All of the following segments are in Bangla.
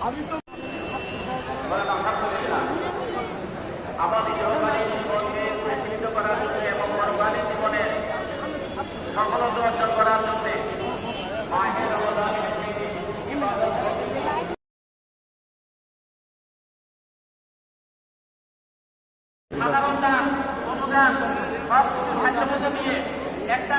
আমি তো সাধারণতা অনুদান সব কিছু নিয়ে একটা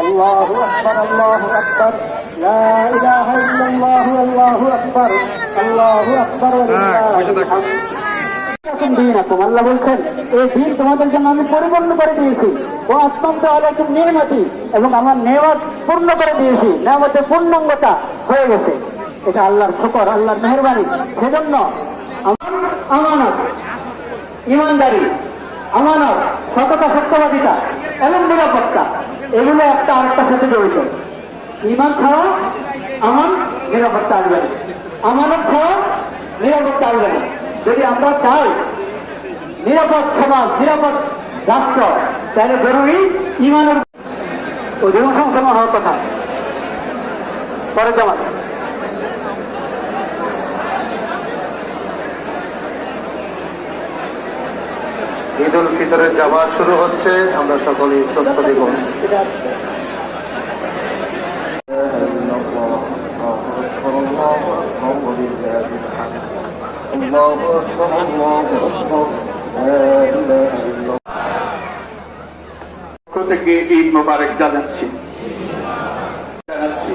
الله أكبر الله أكبر لا إله إلا الله والله أكبر الله أكبر ولله الحمد لكم دينكم আল্লাহ বলছেন এই দিন তোমাদের জন্য আমি পরিপূর্ণ করে দিয়েছি ও অত্যন্ত আলাইকুম নিয়ামতি এবং আমার নেওয়াজ পূর্ণ করে দিয়েছি নেওয়াজের পূর্ণাঙ্গতা হয়ে গেছে এটা আল্লাহর শুকর আল্লাহর মেহরবানি সেজন্য আমার আমানত, ইমানদারি, আমানত, সততা, সত্যবাদিতা এবং নিরাপত্তা, এগুলো একটা আরেকটার সাথে জড়িত। ইমান ছাড়া আমার নিরাপত্তা আসবে না আমানত ছাড়া নিরাপত্তা আসবে যদি আমরা চাই নিরাপদ সমাজ, নিরাপদ রাষ্ট্র, তাহলে জরুরি ইমানের অধিকাংশ মুসলমান হওয়ার কথা। পরে জামাত। ঈদ উল ফিতরের জামাত শুরু হচ্ছে, আমরা সকলেই তথ্য দেব। থেকে ঈদ মোবারক জানাচ্ছি। জানাচ্ছি।